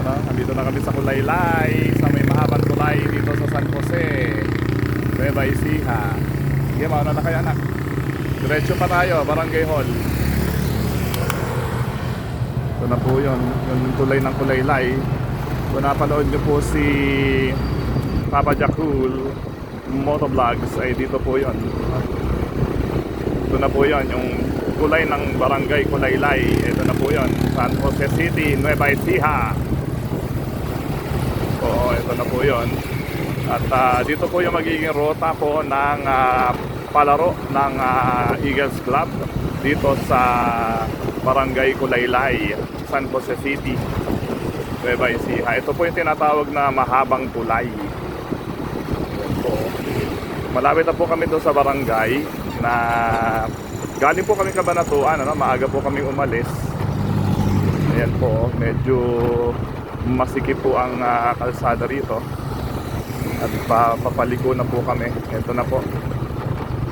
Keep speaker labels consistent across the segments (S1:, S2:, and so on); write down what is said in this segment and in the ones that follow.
S1: Ano, nandito na kami sa Kulaylay, sa may mahabang tulay dito sa San Jose. Nueva Ecija. Sige, mauna na kayo anak. Diretso pa tayo, Barangay Hall. Ito na po yun, yung tulay ng Kulaylay. Kung napanood nyo po si Papa Jakul Motovlogs ay dito po yun. Ito na po yun, yung kulay ng barangay Kulaylay. Ito na po yun, San Jose City, Nueva Ecija. Ito na po yun. At ah, dito po yung magiging rota po ng ah, palaro ng ah, Eagles Club dito sa Barangay Kulaylay, San Jose City, Nueva Ecija. Ito po yung tinatawag na mahabang tulay. Yan po. Malapit na po kami doon sa barangay na galing po kami kabanatuan, ano? maaga po kami umalis. Ayan po, medyo masikip po ang ah, kalsada rito. At pa, papaliko na po kami. Ito na po.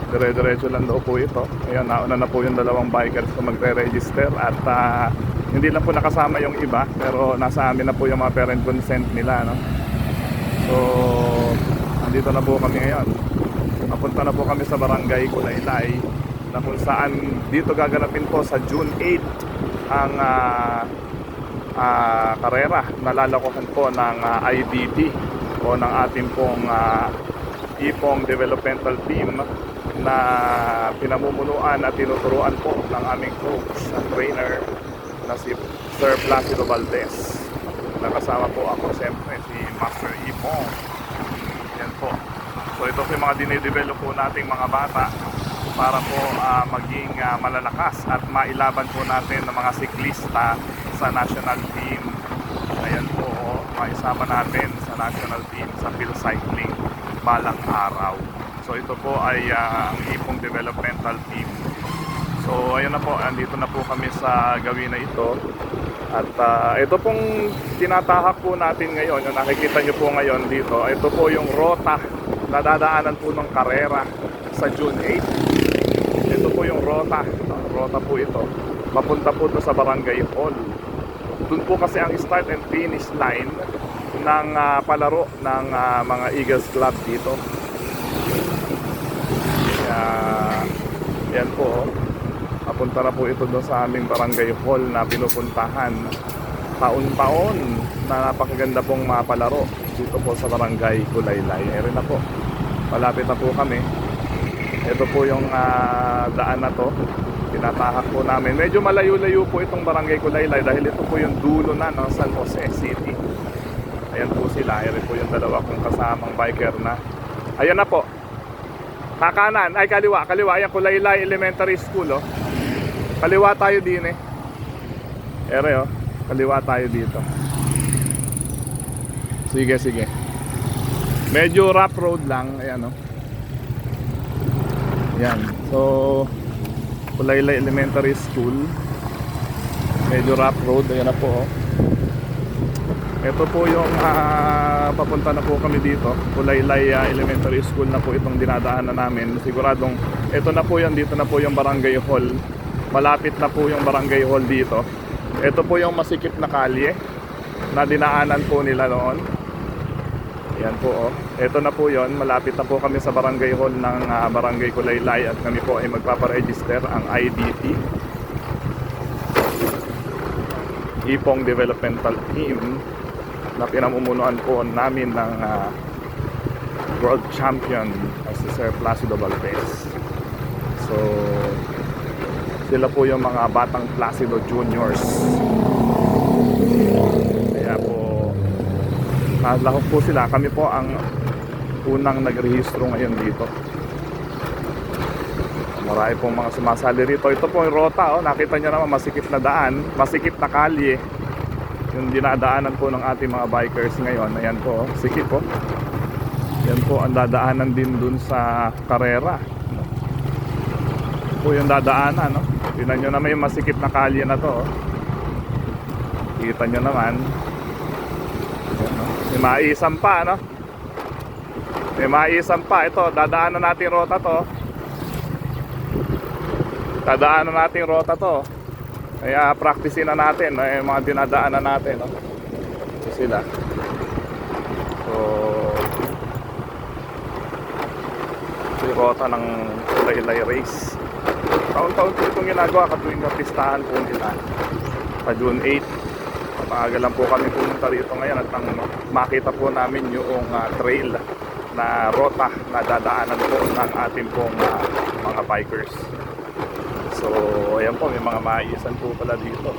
S1: Dire-diretso lang daw po ito. Ayan, nauna na po yung dalawang bikers na magre-register at ah, hindi lang po nakasama yung iba pero nasa amin na po yung mga parent consent nila. No? So, andito na po kami ngayon. Napunta na po kami sa barangay Kulaylay na kung saan dito gaganapin po sa June 8 ang ah, ah, karera na lalakohan po ng ah, IDT o ng ating pong ah, Ipong Developmental Team na pinamumunuan at tinuturuan po ng aming coach at trainer na si Sir Placido Valdez. Nakasama po ako siyempre si Master Ipong. Yan po. So ito po yung mga dinidevelop po nating mga bata para po ah, maging ah, malalakas at mailaban po natin ng mga siklista sa national team. Ayan po, oh, maisama natin sa national team sa field cycling balang araw. So ito po ay ah, ang Ipong Developmental Team. So ayun na po, andito na po kami sa gawin na ito. At ah, ito pong tinatahak po natin ngayon, yung nakikita nyo po ngayon dito, ito po yung rota na dadaanan po ng karera sa June 8. Ito po yung rota, rota po ito. Papunta po to sa Barangay Hall. Doon po kasi ang start and finish line ng ah, palaro ng ah, mga Eagles Club dito. Kaya, yan po. oh. Papunta na po ito doon sa aming barangay hall na pinupuntahan taon-taon na napakaganda pong mga palaro dito po sa barangay Kulaylay. Ere na po. Malapit na po kami. Ito po yung ah, daan na to. Tinatahak po namin. Medyo malayo-layo po itong barangay Kulaylay dahil ito po yung dulo na ng San Jose City. Ayan po sila. Ere po yung dalawa kong kasamang biker na. Ayan na po. Kakanan, ay kaliwa, kaliwa. Ayan, Kulaylay Elementary School, oh. Kaliwa tayo din eh. Ere, oh. Kaliwa tayo dito. Sige, sige. Medyo rough road lang. Ayan, oh. Ayan. So, Kulaylay Elementary School. Medyo rough road. Ayan na po, oh. Ito po yung ah, papunta na po kami dito. Kulaylay ah, Elementary School na po itong dinadaanan namin. Siguradong ito na po yan. Dito na po yung barangay hall. Malapit na po yung barangay hall dito. Ito po yung masikip na kalye na dinaanan po nila noon. Yan po oh. Ito na po yon. Malapit na po kami sa barangay hall ng ah, barangay Kulaylay at kami po ay magpaparegister ang IDT. Ipong Developmental Team na pinamumunuan po namin ng ah, world champion as si Sir Placido Valdez. So, sila po yung mga batang Placido Juniors. Kaya po, nalahok po sila. Kami po ang unang nagrehistro ngayon dito. Marami pong mga sumasali rito. Ito po yung rota, oh. nakita nyo naman masikip na daan, masikip na kalye yung dinadaanan po ng ating mga bikers ngayon ayan po, oh, sikip po yan po ang dadaanan din dun sa karera? Ito po yung dadaanan no? tinan nyo naman yung masikip na kalye na to oh. kita nyo naman? May maisam pa no? may maisam pa ito dadaanan natin rota to dadaanan natin rota to kaya practicein na natin no, yung mga dinadaanan natin. No? Ito sila. So, ito yung rota ng Laylay Race. Taon-taon po itong ginagawa katuwing kapistahan po nila. Sa June 8. Maaga lang po kami pumunta rito ngayon at nang makita po namin yung ah, trail na rota na dadaanan po ng ating pong ah, mga bikers. So, ayan po, may mga maisan po pala dito.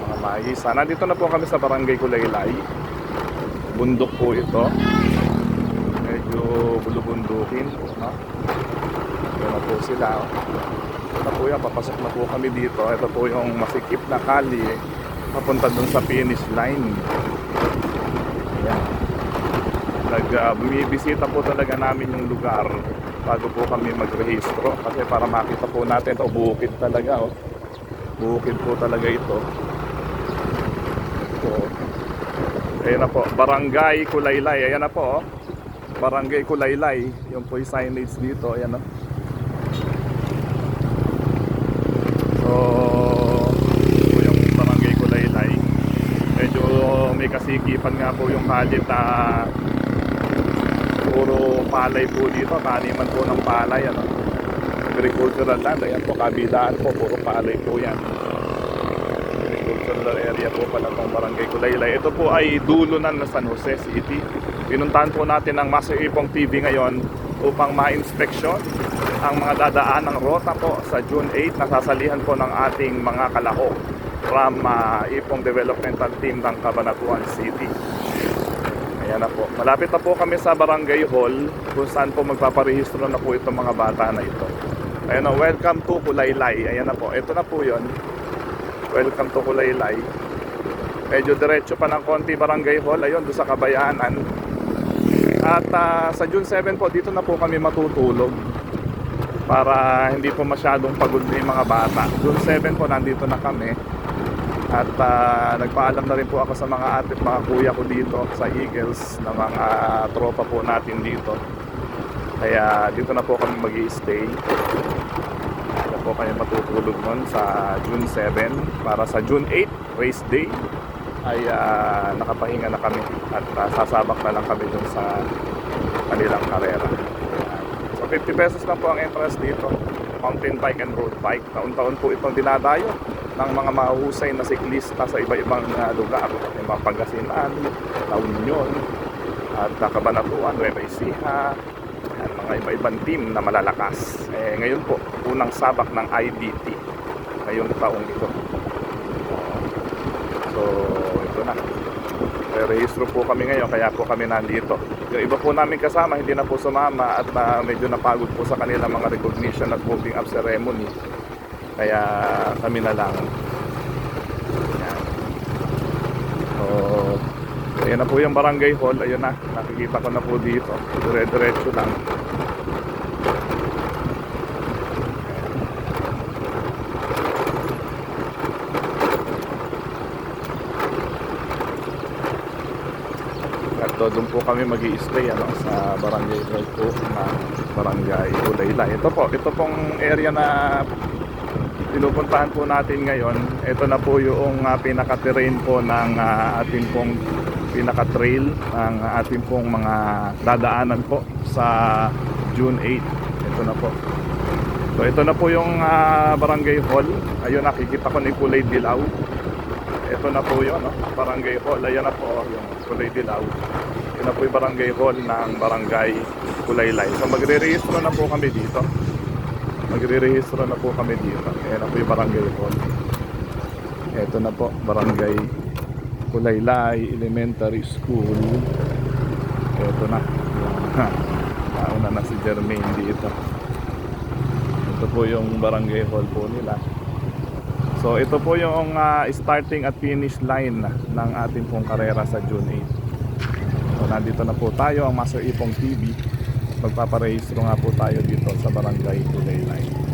S1: Mga maisan. Nandito na po kami sa Barangay Kulaylay. Bundok po ito. Medyo bulubundukin. No? Ayan na po sila. oh. Ito po yan, papasok na po kami dito. Ito po yung masikip na kali. Papunta dun sa finish line. Ayan. Nag, uh, bumibisita po talaga namin yung lugar bago po kami magrehistro. Kasi para makita po natin, ito bukid talaga. Oh. Bukid po talaga ito. So, ayan na po. Barangay Kulaylay. Ayan na po. Oh. Barangay Kulaylay. Yung po yung signage dito. Ayan oh. So, ito po yung Barangay Kulaylay. Medyo may kasikipan nga po yung kalit na puro palay po dito. Taniman po ng palay. Ano? Agricultural land. Ayan po, kabidaan po. Puro palay po yan. Agricultural area po pala itong Barangay Kulaylay. Ito po ay dulo ng San Jose City. Pinuntahan po natin ng Master Ipong TV ngayon upang ma-inspeksyon ang mga dadaan ng rota po sa June 8 nasasalihan po ng ating mga kalahok from uh, Ipong Developmental Team ng Cabanatuan City. Ayan na po. Malapit na po kami sa Barangay Hall kung saan po magpaparehistro na po itong mga bata na ito. Ayan na, welcome to Kulaylay. Ayan na po, ito na po yon. Welcome to Kulaylay. Medyo diretso pa ng konti Barangay Hall. Ayun, doon sa Kabayanan. At ah, sa June 7 po, dito na po kami matutulog para hindi po masyadong pagod na yung mga bata. June 7 po, nandito na kami. At ah, nagpaalam na rin po ako sa mga ate at mga kuya ko dito sa Eagles na mga tropa po natin dito. Kaya dito na po kami mag stay Dito po kami matutulog nun sa June 7 para sa June 8 race day ay ah, nakapahinga na kami at ah, sasabak na lang kami dun sa kanilang karera. So 50 pesos lang po ang entrance dito. Mountain bike and road bike. Taon-taon po itong dinadayo ng mga mahusay na siklista sa iba-ibang ah, lugar. Yung mga Pangasinan, La Union, at ah, Cabanatuan, Nueva Ecija, at mga iba-ibang team na malalakas. Eh, ngayon po, unang sabak ng IDT ngayong taong ito. So, ito na. Re-rehistro po kami ngayon, kaya po kami nandito. Yung iba po namin kasama, hindi na po sumama at na medyo napagod po sa kanila mga recognition at moving up ceremony. Kaya kami na lang. Yan. So, ayan na po yung barangay hall. Ayun na, nakikita ko na po dito. Dire-diretso lang. At uh, doon po kami mag stay ano, sa barangay hall po ng barangay Ulaylay. Ito po, ito pong area na pinupuntahan po natin ngayon. Ito na po yung uh, pinaka-terrain po ng uh, ating pong pinaka-trail ng ating pong mga dadaanan po sa June 8. Ito na po. So ito na po yung ah, barangay hall. Ayun nakikita ko yung kulay dilaw. Ito na po yun, no? barangay hall. Ayan na po yung kulay dilaw. Ito na po yung barangay hall ng barangay Kulaylay. So magre-rehistro na po kami dito. Magre-rehistro na po kami dito. Ayan po yung barangay hall. Ito na po, barangay Kulaylay Elementary School. Ito na. Nauna na si Jermaine dito. Ito po yung barangay hall po nila. So ito po yung ah, starting at finish line ng ating pong karera sa June 8. So nandito na po tayo ang Master Ipong TV. Magpaparehistro nga po tayo dito sa barangay Kulaylay.